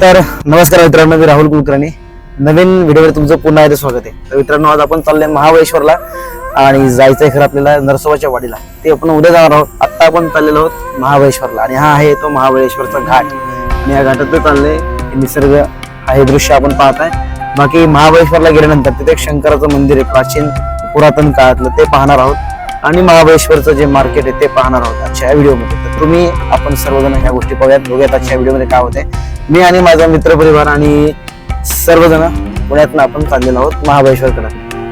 तर नमस्कार मित्रांनो मी राहुल कुलकर्णी. नवीन व्हिडिओवर तुमचं पुन्हा एकदा स्वागत आहे. तर मित्रांनो आज आपण चाललोय महाबळेश्वरला आणि जायचंय खरं आपल्याला नरसोबाच्या वाडीला. ते आपण उद्या जाणार आहोत. आत्ता आपण चाललेलो आहोत महाबळेश्वरला आणि हा आहे तो महाबळेश्वरचा घाट. आणि या घाटात चाललंय. निसर्ग हे दृश्य आपण पाहत आहे बाकी महाबळेश्वरला गेल्यानंतर तिथे एक शंकराचं मंदिर आहे प्राचीन पुरातन काळातलं ते पाहणार आहोत. आणि महाबळेश्वरचं जे मार्केट आहे ते पाहणार आहोत आजच्या या व्हिडिओमध्ये तर तुम्ही आपण सर्वजण ह्या गोष्टी पाहूयात. बघूयात आजच्या व्हिडिओमध्ये काय होते मी आणि माझा मित्रपरिवार आणि सर्वजण पुण्यातनं आपण चाललेलो आहोत महाबळेश्वरकडे.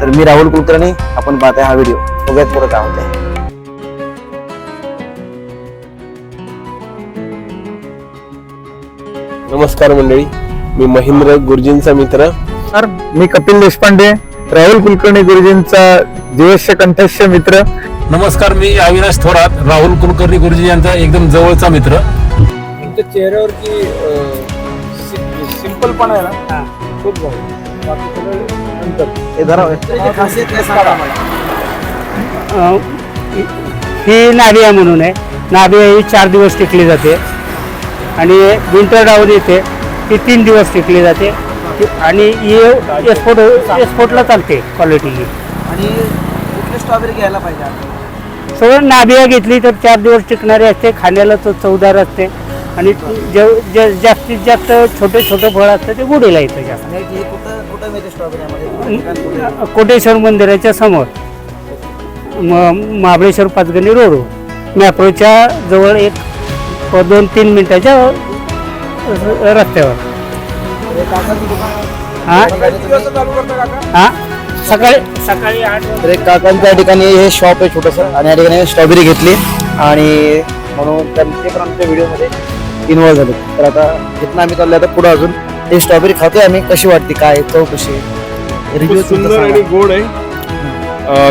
तर मी राहुल कुलकर्णी आपण पाहताय हा व्हिडिओ बघूयात पुढे काय होतंय. नमस्कार मंडळी. मी महेंद्र गुरुजींचा मित्र. तर मी कपिल देशपांडे. राहुल कुलकर्णी गुरुजींचा जीवस्य कंठस्य मित्र. नमस्कार मी अविनाश थोरात राहुल कुलकर्णी गुरुजी यांचा एकदम जवळचा मित्र. तुमच्या चेहऱ्यावरती सिंपल पण आहे ना? खूप हे? ही नाभिया म्हणून आहे. नाभिया ही चार दिवस टिकली जाते. आणि विंटर डाऊन येते ती तीन दिवस टिकली जाते. आणि ही एक्सपोर्ट एक्सपोर्टला चालते क्वालिटी ही. आणि कुठली स्ट्रॉबेरी घ्यायला पाहिजे आपण? सगळं नाभिया घेतली तर चार दिवस टिकणारी असते खाण्याला तो चवदार असते. आणि जे जे जास्तीत जास्त छोटे छोटे फळ असतं ते गुढीला येतं जास्त. आणि हे कुठं कुठं मिळते स्ट्रॉबेरी यामध्ये? ठिकाण कुठे? आहे? कोटेश्वर मंदिराच्या समोर. म महाबळेश्वर पाचगणी रोड. मॅप्रोच्या जवळ एक दोन तीन मिनिटाच्या रस्त्यावर. हे? हा? हा सकाळी? सकाळी आठ वाजता. तर एक काकांच्या ठिकाणी हे शॉप आहे छोटस आणि या ठिकाणी स्ट्रॉबेरी घेतली आणि म्हणून त्यांचे पण आमच्या व्हिडिओमध्ये इन्व्हॉल्व झाले. तर आता इथनं आम्ही चाललो आता पुढे अजून. हे स्ट्रॉबेरी खातोय आम्ही. कशी वाटते? काय चव कशी आहे? रिव्ह्यू सुंदर आणि गोड आहे.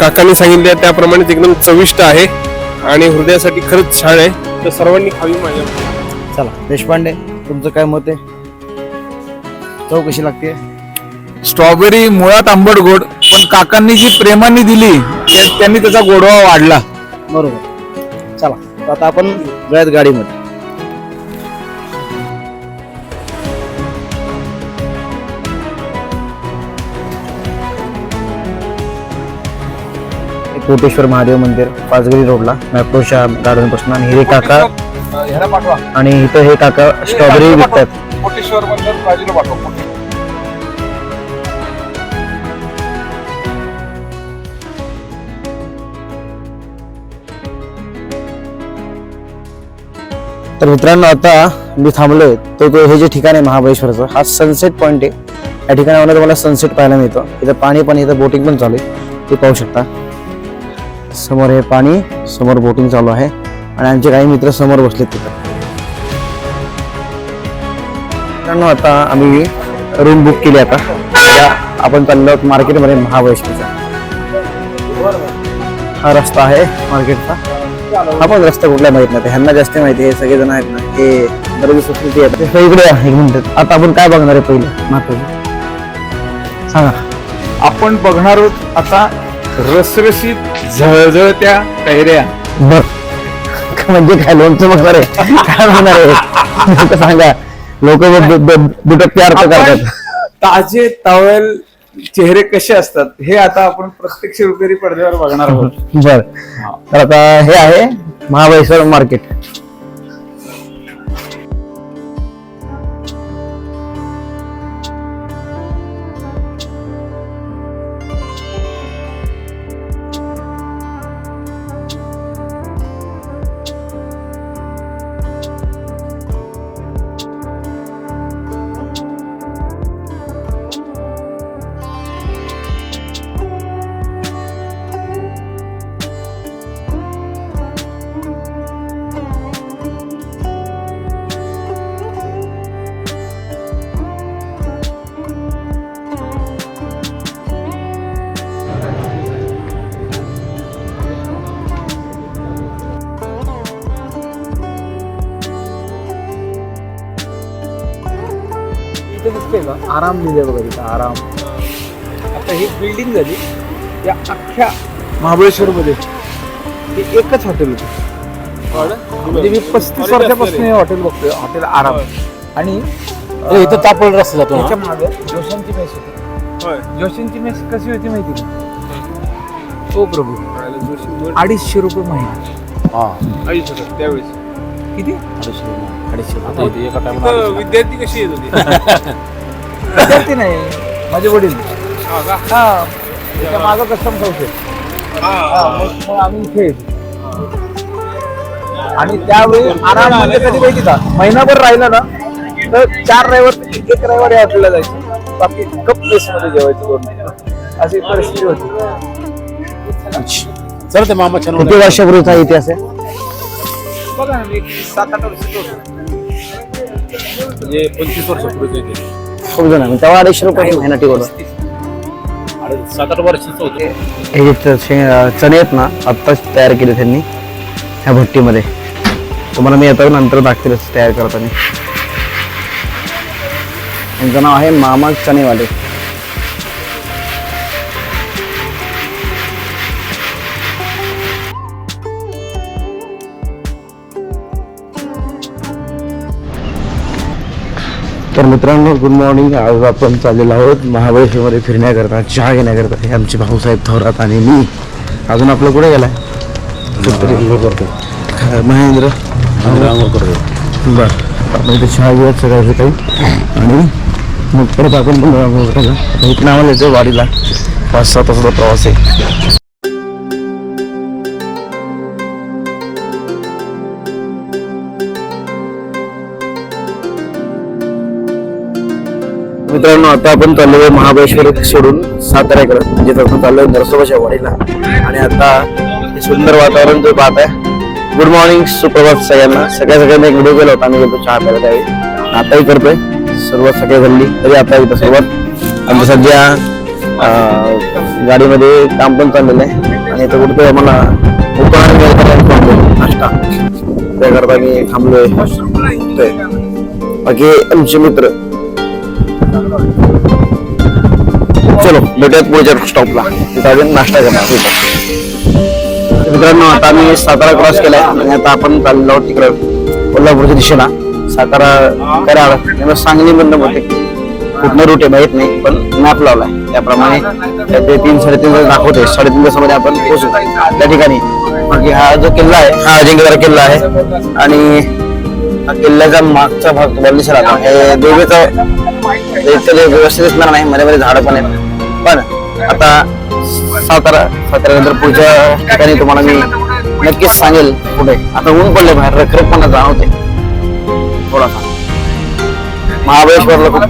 काकांनी सांगितले त्याप्रमाणे एकदम चविष्ट आहे आणि हृदयासाठी खरंच छान आहे. तर सर्वांनी खावी माझ्या चला देशपांडे तुमचं काय मत आहे? चव कशी लागते. स्ट्रॉबेरी मुळात आंबट गोड पण काकांनी जी प्रेमाने दिली ते- त्यांनी त्याचा गोडवा वाढला. बरोबर. चला तर आता आपण जाऊयात गाडीमध्ये. कोटेश्वर महादेव मंदिर पाचगणी रोडला मॅप्रोच्या गार्डनपासून आणि हे काका ह्याला पाठवा. आणि इथं हे काका स्ट्रॉबेरी विकतात. कोटेश्वर मंदिर बाजूला पाठवा तर मित्रांनो आता मी थांबलोय. तो तो हे जे ठिकाण आहे महाबळेश्वरचं हा सनसेट पॉईंट आहे. या ठिकाणावर तुम्हाला सनसेट पाहायला मिळतं. इथं पाणी पण इथं बोटिंग पण चालू आहे. ते पाहू शकता. समोर हे पाणी समोर बोटिंग चालू आहे. आणि आमचे काही मित्र समोर बसलेत तिथं. मित्रांनो आता आम्ही रूम बुक केली आता. या आपण चाललो आहोत मार्केटमध्ये महाबळेश्वरचा हा रस्ता आहे मार्केटचा. हा पण रस्ता कुठला माहीत नाही. ह्यांना जास्त माहिती आहे सगळे जण आहेत ना हे बरेच ते इकडे या, एक मिनिट. आता आपण काय बघणार आहे पहिले? महत्वाचं सांगा. आपण बघणार आहोत आता रसरशीत झळझळत्या कैऱ्या. बर. म्हणजे काय लोणचं बघणार आहे? काय बघणार आहे? सांगा. लोक दुटप्पे अर्थ करतात. ताजे तवेल चेहरे कसे असतात हे आता आपण प्रत्यक्ष रुपेरी पडद्यावर बघणार आहोत. बर. तर आता हे आहे महाबळेश्वर मार्केट दिसते का आराम लिहिले बघा तिथं आराम. आता ही बिल्डिंग झाली या अख्ख्या महाबळेश्वर मध्ये हे एकच हॉटेल होतं. म्हणजे मी पस्तीस वर्षापासून हे हॉटेल बघतोय हॉटेल आराम. आणि इथं तापड रस्ता जातो त्याच्यामागे जोशांची मेस होती. होय. जोशींची मेस कशी होती माहिती का? हो प्रभू. अडीचशे रुपये महिना. हा. अडीच होतं त्यावेळेस. किती? अडीचशे अडीचशे विद्यार्थी कशी येत होती? विद्यार्थी नाही. माझे वडील. हा. का? हा त्याच्या मागं कस्टम हाऊस आहे हा. हा, मग मग आम्ही इथे येतो. आणि त्यावेळी आराम म्हणजे कधी माहिती का? महिनाभर राहिला ना तर चार रविवार एक रविवार या हॉटेलला जायचं. बाकी कप प्लेस मध्ये जेवायचं दोन अशी परिस्थिती होती. चल ते मामा छान किती वर्षापूर्वीचा इतिहास आहे? बघा ना एक सात आठ वर्ष म्हणजे पंचवीस वर्षापूर्वी खूप जण आहे. तेव्हा अडीचशे रुपये महिना टिकवलं अरे सात आठ वर्षाचं होतं. हे जे च- शे- चणे आहेत ना आत्ताच तयार केले त्यांनी ह्या भट्टीमध्ये. तुम्हाला मी आता नंतर दाखवेलच तयार करताना. त्यांचं नाव आहे मामा चणेवाले. तर मित्रांनो गुड मॉर्निंग आज आपण चाललेलो आहोत महाबळेश्वरमध्ये फिरण्याकरता चहा घेण्याकरता. हे आमचे भाऊसाहेब थोरात आणि मी. अजून आपलं कुठे गेलाय? अं, महेंद्र. बर. आपण इथे चहा घेऊयात सगळ्याचं काही. आणि मग परत आपण पण इथून आम्हाला येतो वाडीला. पाच सहा तासाचा प्रवास आहे. मित्रांनो आता आपण चाललोय महाबळेश्वर सोडून साताऱ्याकडे. म्हणजे आपण चाललोय नरसोबाच्या वाडीला. आणि आता हे सुंदर वातावरण जो पाहत आहे गुड मॉर्निंग सुप्रभात सगळ्यांना. सगळ्या सगळ्यांना एक व्हिडिओ केला होता. आम्ही गेलो चहा प्यायला त्यावेळी. आताही करतोय. सर्वात सगळ्या झाली. तरी आता इथं सर्वात. आमचं सध्या गाडीमध्ये काम पण चाललेलं आहे. आणि इथं कुठं आम्हाला उपाहार मिळाला थांबलो म्हणजे नाश्ता. त्याकरता मी थांबलोय. बाकी आमचे मित्र चलो भेटूयात पुढच्या स्टॉपला तिथं अजून नाश्ता करणार मित्रांनो आता आम्ही सातारा क्रॉस केलाय आणि आता आपण चाललो आहोत तिकडं कोल्हापूरच्या दिशेला. सातारा कराड सांगली बंद होते. कुठनं रूट आहे माहीत नाही पण मॅप लावलाय. त्याप्रमाणे ते तीन साडेतीन तास दाखवते साडेतीन तासामध्ये आपण पोहोचू. त्या ठिकाणी. बाकी हा जो किल्ला आहे हा अजिंक्यतारा किल्ला आहे. आणि हा किल्ल्याचा मागचा भाग तुम्हाला दिसेल आता. हे देवीचं इतकं व्यवस्थित दिसणार नाही मध्ये मध्ये झाडं पण आहेत. पण आता सातारा साताऱ्यानंतर पुढच्या ठिकाणी तुम्हाला मी नक्कीच सांगेल कुठे आता ऊन पडले बाहेर रखरखपणा जाणवते थोडासा. महाबळेश्वरला खूप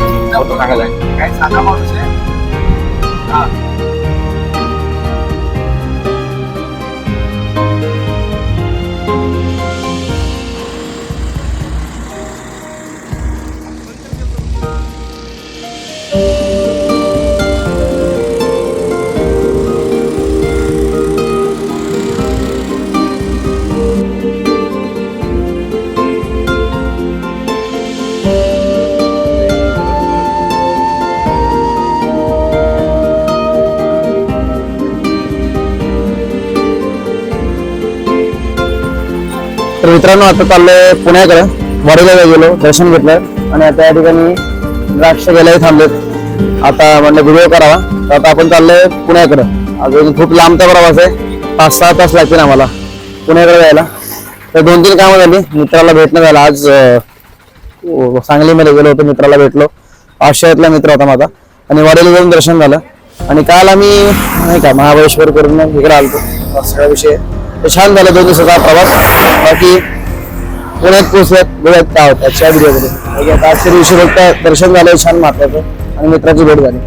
तर मित्रांनो आता चाललोय पुण्याकडे. वाडीला गेलो दर्शन घेतलं आणि आता या ठिकाणी द्राक्ष गेल्याही थांबलेत. आता म्हणलं व्हिडिओ करावा. तर आता आपण चाललोय पुण्याकडे. अजून खूप लांबचा प्रवास आहे. पाच सहा तास लागतील आम्हाला पुण्याकडे जायला. तर दोन तीन कामं झाली. मित्राला भेटणं झालं. आज सांगलीमध्ये गेलो होतो. मित्राला भेटलो. आशयातला मित्र होता माझा. आणि वाडीला जाऊन दर्शन झालं. आणि काल आम्ही नाही का महाबळेश्वर करून इकडे आलतो. सगळा विषय. छान झाला दोन दिवसाचा प्रवास. बाकी पुण्यात पोहोचल्यात बघूयात काय होतात आजच्या व्हिडिओमध्ये आजच्या दिवशी फक्त दर्शन झालं छान महत्वाचं आणि मित्राची भेट झाली.